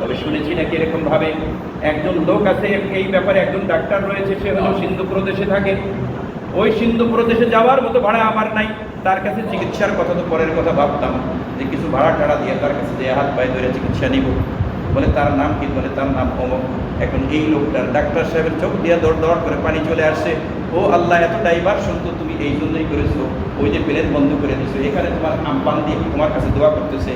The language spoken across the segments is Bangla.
তবে শুনেছি নাকি এরকম ভাবে একজন লোক আছে, এই ব্যাপারে একজন ডাক্তার রয়েছে, সে হলো সিন্ধু প্রদেশে থাকে। ওই সিন্ধু প্রদেশে যাওয়ার মতো ভাড়া আমার নাই। তার কাছে চিকিৎসার কথা তো পরের কথা ভাবতাম, যে কিছু ভাড়া টাড়া দিয়ে তার কাছে যে হাত পায়ে ধরে চিকিৎসা নিব। বলে তার নাম কি? বলে তার নাম অমক এখন এই লোকটার ডাক্তার সাহেবের চোখ দিয়ে দৌড় দৌড় করে পানি চলে আসছে। ও আল্লাহ, এত ড্রাইভার শুনতো তুমি এই জন্যই করেছ। ওই যে প্লেন বন্ধ করে দিছো এখানে তোমার আমপান দিয়ে তোমার কাছে দোয়া করতেছে?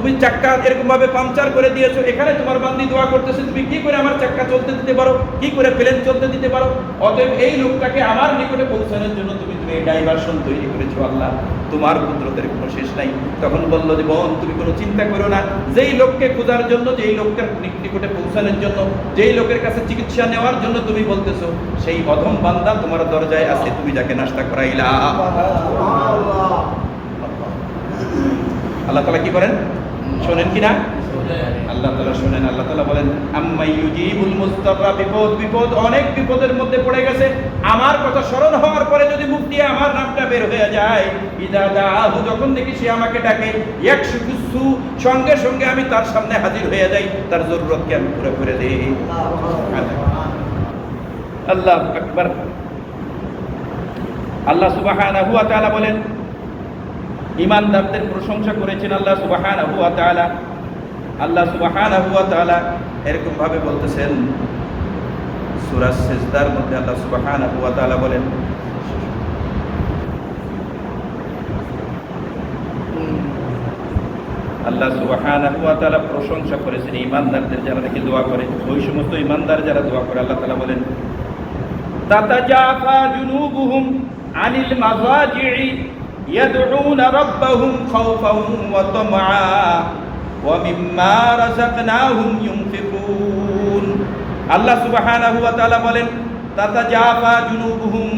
তুমি চাক্কা এরকম ভাবে পাংচার করে দিয়েছ এখানে তোমার বান্দি দোয়া করতেছে তুমি কি করে আমার চাক্কা চলতে দিতে পারো? কি করে প্লেন চলতে দিতে পারো? অতএব এই লোকটাকে আমার নিকটে পৌঁছানোর জন্য তুমি তুমি এই ডাইভারশন তৈরি করেছ আল্লাহ। তোমার কুদরতের কোনো শেষ নাই। তখন বলল যে বোন তুমি কোনো চিন্তা করো না। যেই লোককে খোঁজার জন্য যেই লোকটার নিকটে পৌঁছানোর জন্য যেই লোকের কাছে চিকিৎসা নেওয়ার জন্য তুমি বলতেছো সেই অধম বান্দা তোমার দরজায় আছে। তুমি যাকে নাস্তা করাইলা। আল্লাহ তালা কি করেন? শোনেন কি না? আল্লাহ তালা শোনেন, আল্লাহ তালা বলেন আম্মাই ইউজিবুল মুস্তাফা, বিপদ বিপদ, অনেক বিপদের মধ্যে পড়ে গেছে। আমার কথা স্মরণ হওয়ার পরে যদি মুখ দিয়ে আমার নামটা বের হয়ে যায়, ইদা দাহু যখন দেখি সে আমাকে ডাকে এক সুকুসু সঙ্গে সঙ্গে আমি তার সামনে হাজির হয়ে যাই, তার জরুরতকে আমি পুরো করে দিই। আল্লাহ আকবার। আল্লাহ তাআলা বলেন ইমানদারদের প্রশংসা করেছেন আল্লাহ সুবহানাহু ওয়া তাআলা। আল্লাহ সুবহানাহু ওয়া তাআলা এরকম ভাবে বলতেছেন, সূরা সিজদার মধ্যে আল্লাহ সুবহানাহু ওয়া তালা বলেন, আল্লাহ তাআলা প্রশংসা করেছেন ইমানদারদের যারা নাকি দোয়া করে, ওই সমস্ত ইমানদার যারা দোয়া করে, আল্লাহ তালা বলেন, তাতাজাফা জুনুবুহুম আনিল মাযাজি'i يدعون ربهم خوفا وطمعا ومما رزقناهم ينفقون আল্লাহ সুবহানাহু ওয়া তাআলা বলেন তাতাজাফা জুনুবুহুম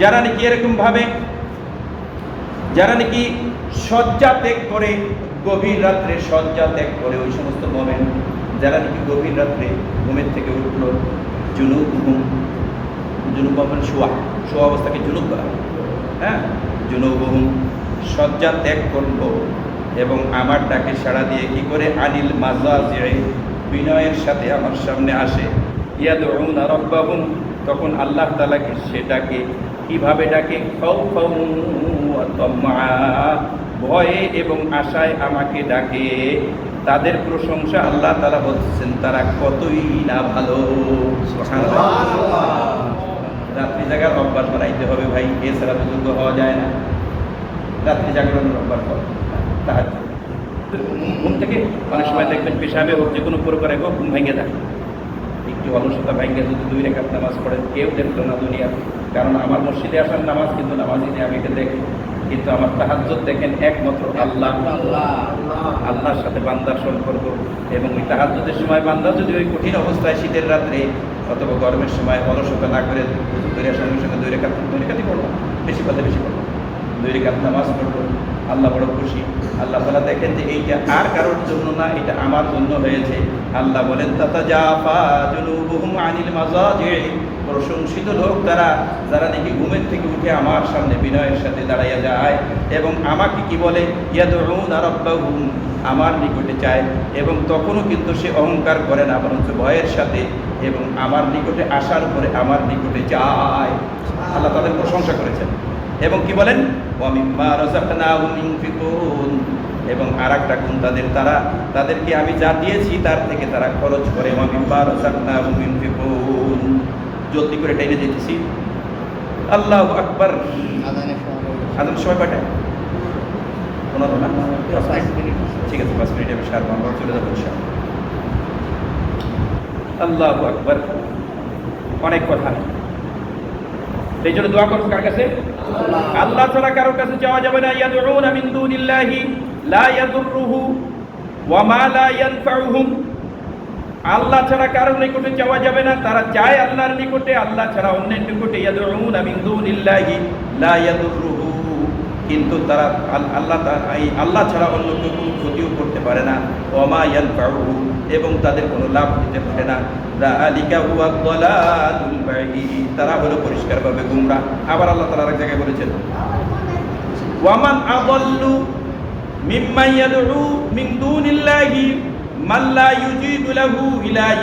যারা নাকি এরকম ভাবে যারা নাকি শয্যা ত্যাগ করে গভীর রাত্রে শয্যা ত্যাগ করে ওই সমস্ত মোমেন যারা নাকি গভীর রাত্রে ঘুমের থেকে উঠলো জুনুব হুম জুনুব মানে শোয়া শোয়া অবস্থাকে জুনুব বলা হয়। হ্যাঁ জুনুব হুম শয্যা ত্যাগ করল এবং আমার ডাকে সাড়া দিয়ে কি করে? আনিল মাজা বিনয়ের সাথে আমার সামনে আসে। ইয়াদউনা রাব্বাহুম, তখন আল্লাহ তাআলাকে সে ডাকে। কীভাবে ডাকে? ওয়া ভয়ে এবং আশায় আমাকে ডাকে। তাদের প্রশংসা আল্লাহ তাআলা বলছেন, তারা কতই না ভালো। অভ্যাস বানাইতে হবে ভাই এছাড়া বুজুর্গ হওয়া যায় না। রাত্রি জাগরণের অভ্যাস করো তাহার ঘুম থেকে অনেক সময় দেখবেন পেশাবে হোক যে কোনো প্রকারে হোক, ঘুম ভেঙে যায়। একটু অলসতা ভেঙে যদি দুই রেখাত নামাজ পড়েন, কেউ দেখল না দুনিয়া কারণ আমার মসজিদে আসার নামাজ কিন্তু নামাজ নিয়ে আমি এটা দেখি। কিন্তু আমার তাহাজ্জুদ দেখেন একমাত্র আল্লাহ। আল্লাহর সাথে বান্দার সম্পর্ক এবং ওই তাহাজ্জুদের সময় বান্দা যদি ওই কঠিন অবস্থায় শীতের রাত্রে অথবা গরমের সময় অলসতা না করে দৈরের সঙ্গে সঙ্গে দৈরে কাত দৈরে কাতি পড়ব। বেশি কথা বেশি পড়ব দৈরে কাত নামাজ পড়ব। আল্লাহ বড় খুশি। আল্লাহ তালা দেখেন যে এইটা আর কারোর জন্য না, এটা আমার জন্য হয়েছে। আল্লাহ বলেন তাতা জাফা জুনুবুহুম আনিল মাজাজি প্রশংসিত লোক তারা, যারা নাকি ঘুমের থেকে উঠে আমার সামনে বিনয়ের সাথে দাঁড়াইয়া যায় এবং আমাকে কি বলে? ইয়াদউনা রাব্বাহুম, আমার নিকটে চায়। এবং তখনও কিন্তু সে অহংকার করে না, বরঞ্চ ভয়ের সাথে এবং আমার নিকটে আসার পরে আমার নিকটে যায়। আল্লাহ তাদের প্রশংসা করেছেন। এবং কি বলেন? এবং আর একটা গুণ তাদের, তারা তাদেরকে আমি যা দিয়েছি তার থেকে তারা খরচ করে। রাযাকনাহুম ইউনফিকুন জলদি করে টেনে দিতেছি। আল্লাহু আকবার। আদম সময় কয়টা পনেরো না? ঠিক আছে পাঁচ মিনিট আমি সারবো আমরা চলে যাব। আল্লাহু আকবার। অনেক কথা এই জন্য দোয়া করব কার কাছে? আল্লাহ। ছাড়া কারোর কাছে যাওয়া যাবে না। ইয়াদউনা মিন দুনিল্লাহি লা ইয়াদুররুহু ওয়া মা লা ইয়ানফাউহুম। আল্লাহ ছাড়া কারোর নিকটে যাওয়া যাবে না। তারা চায় আল্লাহর নিকটে, আল্লাহ ছাড়া অন্যের নিকটে কিন্তু তারা আল- আল্লাহ এই আল্লাহ ছাড়া অন্য কেউ কোনো ক্ষতিও করতে পারে না। ওমা ইয়ানফাউহু, এবং তাদের কোনো লাভ দিতে পারে না। তারা হলো পরিষ্কারভাবে গুমরা। আবার আল্লাহ তাআলা আরেক জায়গায় বলেছেন, ওয়ামান আদাল্লু মিম্মান ইয়াদউ মিন দুনিল্লাহি من لا يجيد له إلى